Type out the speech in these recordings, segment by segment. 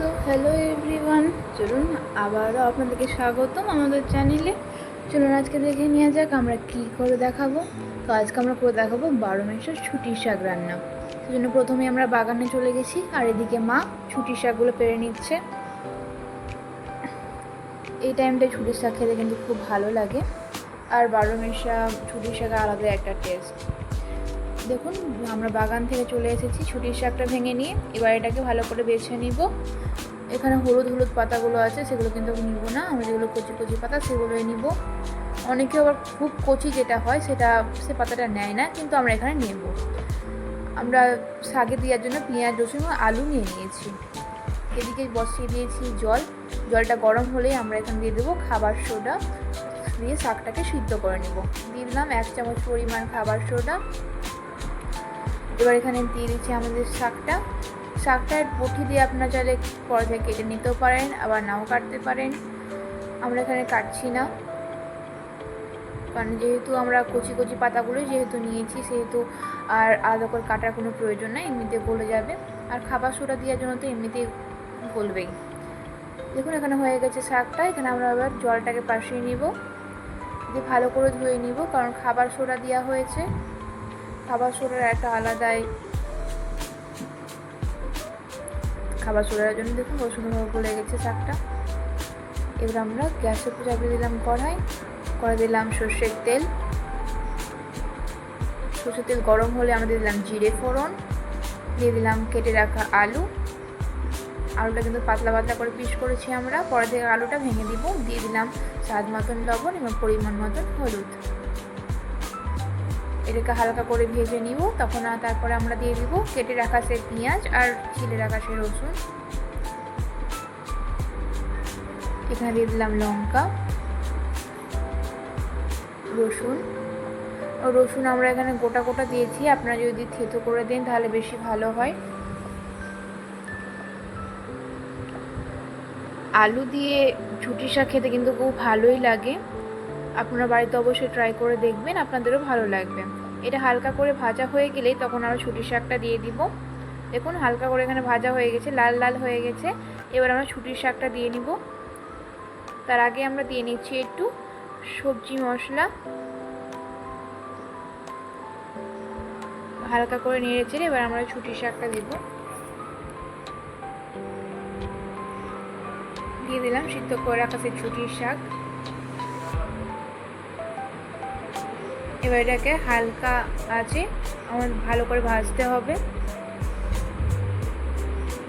So hello everyone চলুন আবারও আপনাদেরকে স্বাগতম আমাদের চ্যানেলে চলুন আজকে দেখে নেওয়া যাক আমরা কী করে দেখাবো। তো আজকে আমরা করে দেখাবো বারো মাসের ছুটির শাক রান্না। সেজন্য প্রথমে আমরা বাগানে চলে গেছি, আর এদিকে মা ছুটির শাকগুলো পেরে নিচ্ছে। এই টাইমটায় ছুটির শাক খেতে কিন্তু খুব ভালো লাগে। আর বারো মেশা ছুটির শাক আলাদা একটা টেস্ট দেখুন, আমরা বাগান থেকে চলে এসেছি, ছুটির শাকটা ভেঙে নিয়ে এবার এটাকে ভালো করে বেছে নিব। এখানে হলুদ হলুদ পাতাগুলো আছে, সেগুলো কিন্তু নিব না আমরা যেগুলো কচি কচি পাতা সেগুলোই নিব। অনেকে আবার খুব কচি যেটা হয়, সেটা সে পাতাটা নেয় না, কিন্তু আমরা এখানে নেব। আমরা শাকে দেওয়ার জন্য পেঁয়াজ, রসুন আলু নিয়ে নিয়েছি। এদিকে বসিয়ে দিয়েছি জল। জলটা গরম হলেই আমরা এখানে দিয়ে দেবো খাবার সোডা। দিয়ে শাকটাকে সিদ্ধ করে নেব। দিয়ে দিলাম এক চামচ পরিমাণ খাবার সোডা। এবার এখানে দিয়ে দিচ্ছি আমাদের শাকটা। শাকটা বটি দিয়ে আপনারা চাইলে পরে থেকে কেটে নিতেও পারেন, আবার নাও কাটতে পারেন। আমরা এখানে কাটছি না। কারণ যেহেতু আমরা কচি কচি পাতাগুলো যেহেতু নিয়েছি, সেহেতু আর আলাদা করে কাটার কোনো প্রয়োজন নেই, এমনিতে গলে যাবে। আর খাবার সোডা দেওয়ার জন্য তো এমনিতেই গলবেই। দেখুন, এখানে হয়ে গেছে শাকটা। এখানে আমরা আবার জলটাকে পাশিয়ে নিব। দিয়ে ভালো করে ধুয়ে নিব, কারণ খাবার সোডা দেওয়া হয়েছে। খাবার সোডার একটা আলাদাই খাবার সোডার জন্য দেখুন সুন্দরভাবে গলে গেছে শাকটা। এবার আমরা গ্যাসে চাপিয়ে দিলাম কড়াই করে দিলাম সর্ষের তেল। সর্ষের তেল গরম হলে আমরা দিলাম জিরে ফোড়ন, দিয়ে দিলাম কেটে রাখা আলু। আলুটা কিন্তু পাতলা পাতলা করে পিস করেছি আমরা। পরে থেকে আলুটা ভেঙে দিব। দিয়ে দিলাম স্বাদ মতন লবণ এবং পরিমাণ মতন হলুদ। এটাকে হালকা করে ভেজে নিব, তখন তারপরে আমরা দিয়ে দিব কেটে রাখা সে পেঁয়াজ আর ছিলে রাখা সে রসুন। এখানে দিয়ে দিলাম লঙ্কা, রসুন। রসুন আমরা এখানে গোটা গোটা দিয়েছি, আপনারা যদি থেতো করে দেন তাহলে বেশি ভালো হয়। আলু দিয়ে ঝুটি শাক খেতে কিন্তু খুব ভালোই লাগে। আপনারা বাড়িতে অবশ্যই ট্রাই করে দেখবেন, আপনাদেরও ভালো লাগবে। এটা হালকা করে ভাজা হয়ে গেলেই তখন আমরা ছুটি শাকটা দিয়ে দিব। দেখুন, হালকা করে এখানে ভাজা হয়ে গেছে, লাল লাল হয়ে গেছে। এবার আমরা ছুটির শাকটা দিয়ে নিব। তার আগে আমরা দিয়ে নিচ্ছি একটু সবজি মশলা। হালকা করে নেড়ে এবার আমরা ছুটির শাকটা দিব। দিয়ে দিলাম সিদ্ধ করে রাখা সেই ছুটির শাক। এবার এটাকে হালকা আছে, আমার ভালো করে ভাজতে হবে।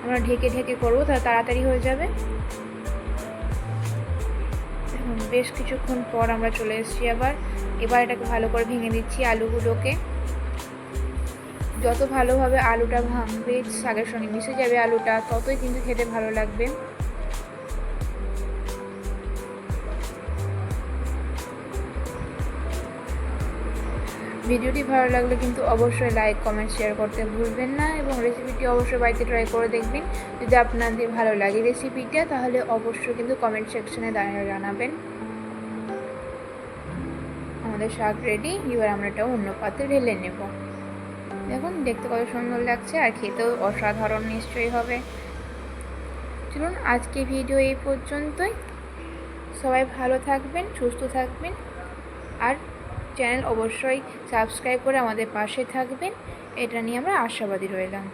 আমরা ঢেকে ঢেকে করব তাহলে তাড়াতাড়ি হয়ে যাবে। বেশ কিছুক্ষণ পর আমরা চলে এসেছি আবার। এবার এটাকে ভালো করে ভেঙে দিচ্ছি আলুগুলোকে। যত ভালোভাবে আলুটা ভাঙবে, শাকের সঙ্গে মিশে যাবে আলুটা, ততই কিন্তু খেতে ভালো লাগবে। ভিডিওটি ভালো লাগলে কিন্তু অবশ্যই লাইক কমেন্ট শেয়ার করতে ভুলবেন না এবং রেসিপিটি অবশ্যই বাড়িতে ট্রাই করে দেখবেন। যদি আপনাদের ভালো লাগে রেসিপিটা তাহলে অবশ্যই কিন্তু কমেন্ট সেকশনে দাঁড়িয়ে জানাবেন। আমাদের শাক রেডি এবার আমরা এটা অন্য পাত্রে ঢেলে নেব। দেখুন, দেখতে কত সুন্দর লাগছে আর খেতেও অসাধারণ নিশ্চয়ই হবে। চলুন আজকে ভিডিও এই পর্যন্তই। সবাই ভালো থাকবেন, সুস্থ থাকবেন। আর চ্যানেল অবশ্যই সাবস্ক্রাইব করে আমাদের পাশে থাকবেন। এটা নিয়ে আমরা আশাবাদী রইলাম।